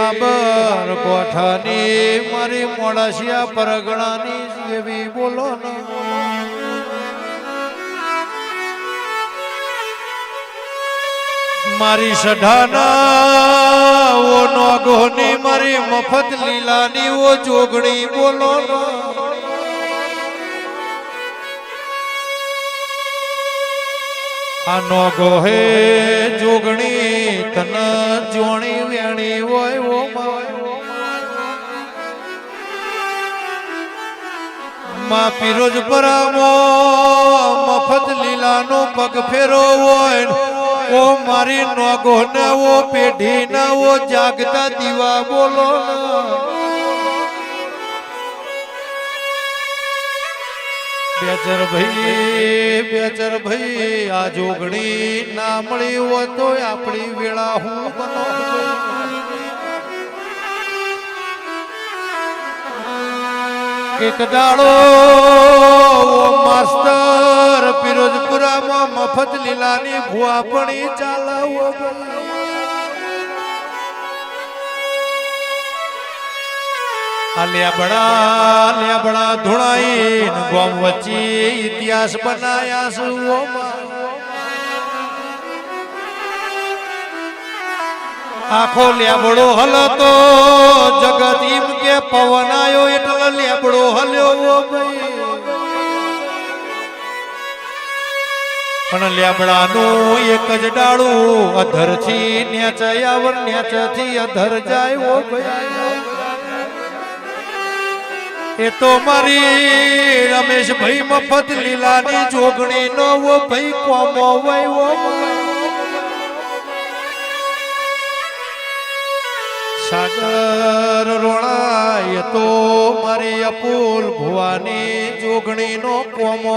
ખાબર કોઠાની મારી મોડાસિયા પરગણાની એવી બોલો ને. મારી સઢાના ઓ નોગોની મારી મફત લીલાની ઓ જોગણી બોલો આ નોગો હે જોગણી તન જોણી વેણી હોય. માં પીરોજ પરામો મફત લીલાનો પગ ફેરો હોય ઓ મારી નોગો ને ઓ પેઢી નવો જાગતા દીવા બોલો બેચર ભાઈ બેચર ભાઈ, આ જોગણી ના મળી હોય તો આપણી વેળા હું બનો એક દાડો માસ્તર પિરોજપુરામાં મફત લીલાની ભુવા પણી ચાલાવો લેબડા લેબડા ધોળાઈ ગોમ વચ્ચે ઇતિહાસ બનાયા સુઓમાં આખો લેબડો હલતો જગત એમ કે પવન આયો લેબડો હલ્યો ભાઈ પણ લેબડાનું એક જ ડાળું અધરથી નેચ નેચથી અધર જાય એ તો મારી રમેશભાઈ મફત લીલાની જોગણી નો ભાઈ કોમો વય. સાગર રોણાય તો મારી અપુલ ભુવાની જોગણી નો કોમો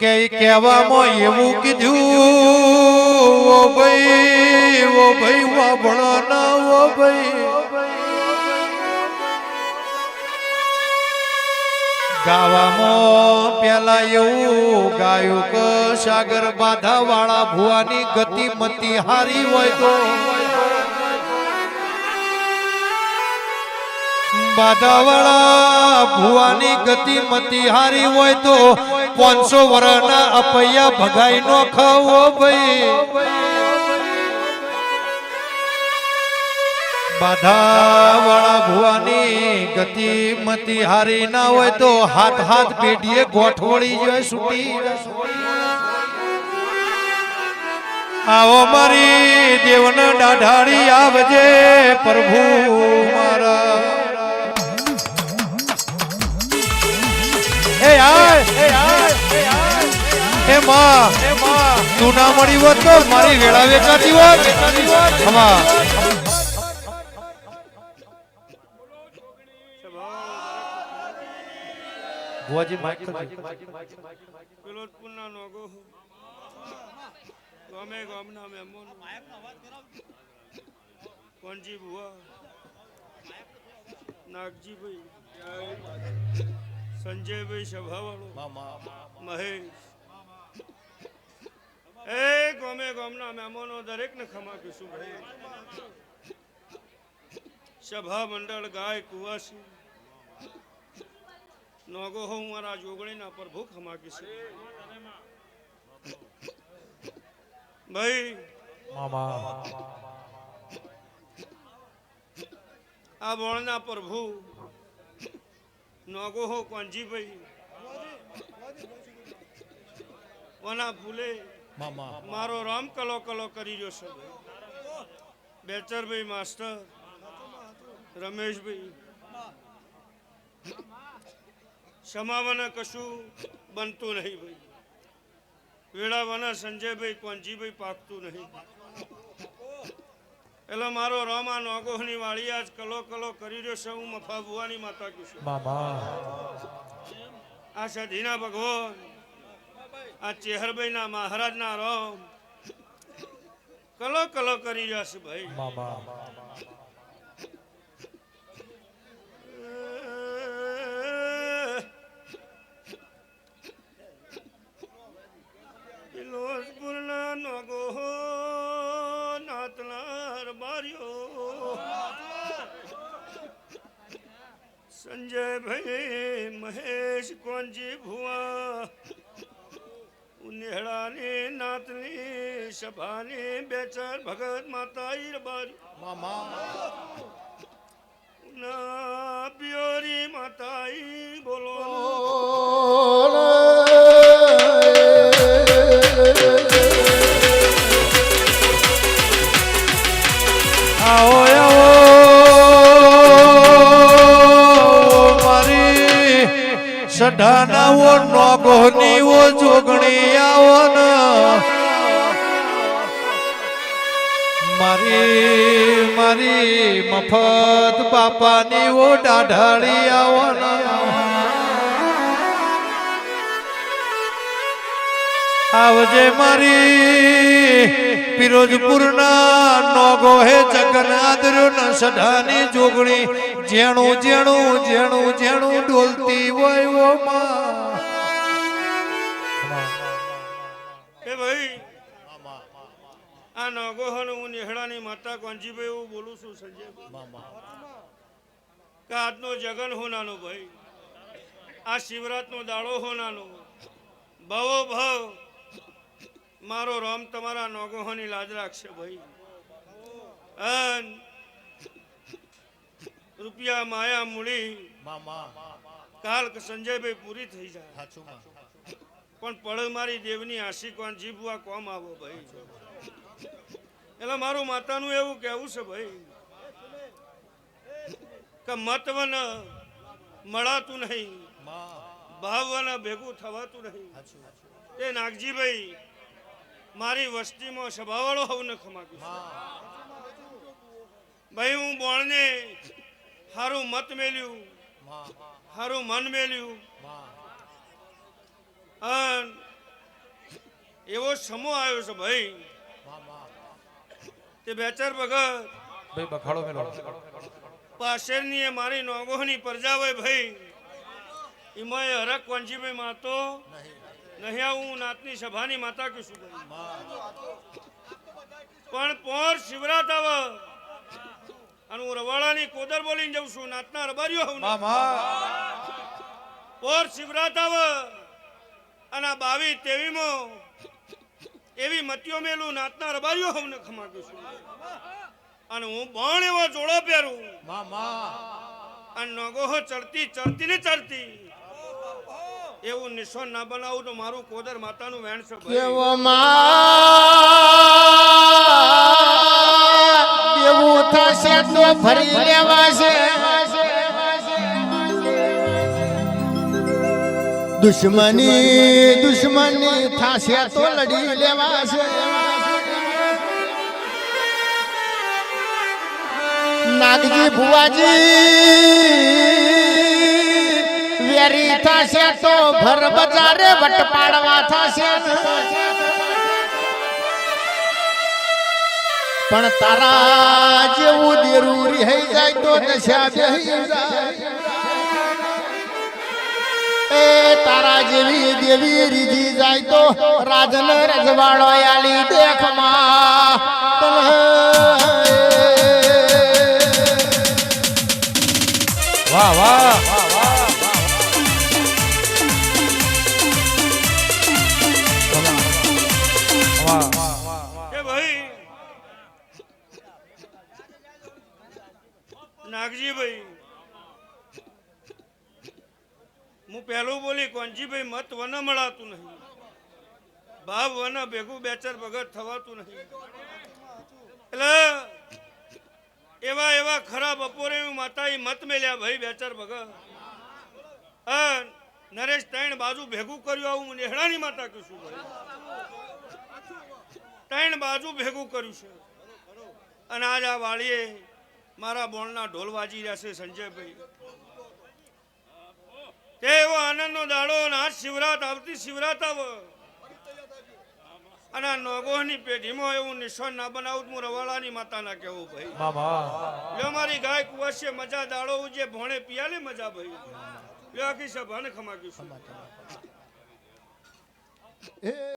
કે કહેવામાં એવું કીધું ઓ ભાઈ ઓ ભાઈ વાભણો ના ઓ ભાઈ. ગાવામાં પેલા એવું ગાયું કે સાગર બાધા વાળા ભુવાની ગતિ મતી હારી હોય તો. બાધાવાળા ભુવાની ગતિ મતી હારી હોય તો. પાંચસો વર્ષના અપૈયા ભગાઈ નો ખાવો ભાઈ. બાધાવાળા ભુવાની ગતિ મતી હારી ના હોય તો હાથ હાથ પેઢીએ ગોઠવળી જાય છૂટી આવો મારી દેવન દાઢાડી આવજે પ્રભુ મારા. એ આય એ આય હે માં. તું ના મળી હોત તો મારી વેળા વેચાતી હોત. હમા. ભુવાજી માઈક પિલોટપુરના નોગો ગામે ગામના મહેમાનો. કોણજી ભુવા. નાગજીભાઈ, સંજયભાઈ સભાવાળો, મહેશ. એ ગમે ગામના મહેમાનો દરેકને ખમા કીશું. ભાઈ સભા મંડળ ગાય કુવાસી. નોગો હું મારા જોગણીના ભૂખ ખમા છે ભાઈ મામા આ બોણના પ્રભુ નોગો હો કોંજી ભાઈ. ઓના ભૂલે મારો રામ કલો કલો કરી રહ્યો છે બેચરભાઈ માસ્ટર. રમેશભાઈ. સમાવાના કશું બનતું નહીં ભાઈ. વેળાવાના સંજયભાઈ કોંજીભાઈ પાકતું નહીં. એટલે મારો રોમા નોગોહની વાળી આજ કલો કલો કરી રહ્યો છે હું મફા ભુવાની માતા કીશું છું આ સધીના ભગવાન આ ચેહરભાઈના મહારાજના રોમ કલો કલો કરી રહ્યા છે ભાઈ. કોંજી ભુવા ઉનેહળાની નાતની સભાની બેચર ભગત માતા ઈરબારી ના પ્યોરી માતા ઈ બોલો. આવો. સઢાનાઓ નોગોનીઓ જોગણી આવો ને મારી મારી મફત બાપાની ઓ ડાઢાળી આવો ને આવજે મારી પિરોજપુરના નોગો હે જગન્નાથરો ન સઢાની જોગણી. જેણું જેણું જેણું જેણું ડોલતી હોય ઓ માં. એ ભાઈ આ નગોહન હું નેહડાની માતા કોંજીભાઈ એવું બોલું છું સંજય કે આજનો જગન હોનાનો ભાઈ. આ શિવરાતનો દાડો હોનાનો ભવો ભવ. મારો રામ તમારા નોગોહોની લાજ રાખશે ભાઈ. રૂપિયા માયા મૂડી કાલ સંજયભાઈ પૂરી થઈ જાય. પણ પળ મારી દેવની આશીકવાન જીભવા કોમ આવો ભાઈ. એટલે મારું માતાનું એવું કહેવું છે ભાઈ કે મતવન મળાતું નહીં ભાવવન ભેગું થવાતું નહીં. એ નાગજીભાઈ મારી વસ્તીમાં સભાવાળો હવને ને ભાઈ હું બોણને હારું મત મેલ્યું હારું મન મેલ્યું. અન એવો સમો આવ્યો છે ભાઈ. તે બેચર ભગત ભાઈ બખાડો મેલો. પાશેરની એ મારી નોગોની પ્રજા હોય ભાઈ. એમાં હરક કોંજીભાઈ માતો નહીં. આવું નાતની સભાની માતા કે શું પણ પોર શિવરાત આવે. અને હું રવાડાની કોદર બોલીને જઉં છું નાતના રબારીઓ હું પોર શિવરાત આવે. અને આ બાવી તેવીમાં એવી મતીઓ મેલું નાતના રબારીઓ ને ખમાડું છું અને હું બણ એવો જોડો પહેરું. અને નગોહો ચડતી ચડતી ને ચડતી. એવું નિશાન ના બનાવું તો મારું કોદર માતાનું વેણ છે એવું થશે તો ફરી લેવાશે. દુશ્મની દુશ્મની થશે તો લડી લેવાશે. નાગજી ભુવાજી. વેરી થશે તો ભર બજારે વટ પાડવા થશે પણ તારા જેવું દેરું રિહાઈ જાય તો દશા બેહી એ તારા જેવી દેવી રીજી જાય તો રાજન રજવાડો આલી દેખમાં. નાગજીભાઈ હું પહેલું બોલી કોનજીભાઈ મત વન મળાતું નહીં. ભાવ વન, ભેગું બેચર ભગત થવાતું નહીં. એટલે એવા એવા ખરા બપોરે હું માતાએ મત મેલ્યા, ભાઈ બેચર ભગત. નરેશ ત્રણ બાજુ ભેગું કર્યું, આવું હું નેહડાની માતા કહીશું ભાઈ. ત્રણ બાજુ ભેગું કર્યું છે. અને આજ આ વાળીએ મારા બોણના ઢોલ વાજી રહ્યા છે સંજયભાઈ. તે એવો આનંદનો દાડો અને આજ શિવરાત આવતી શિવરાત આવ. અને આ નોગોની પેઢીમાં એવું નિશાન ના બનાવું હું રવાડાની માતા ના કહેવું ભાઈ. મામા લ્યો મારી ગાય કુવાશે મજા દાડો ઉજે ભોણે પિયાલે મજા ભાઈ. લ્યો આખી સભાને ખમાક્યું છું.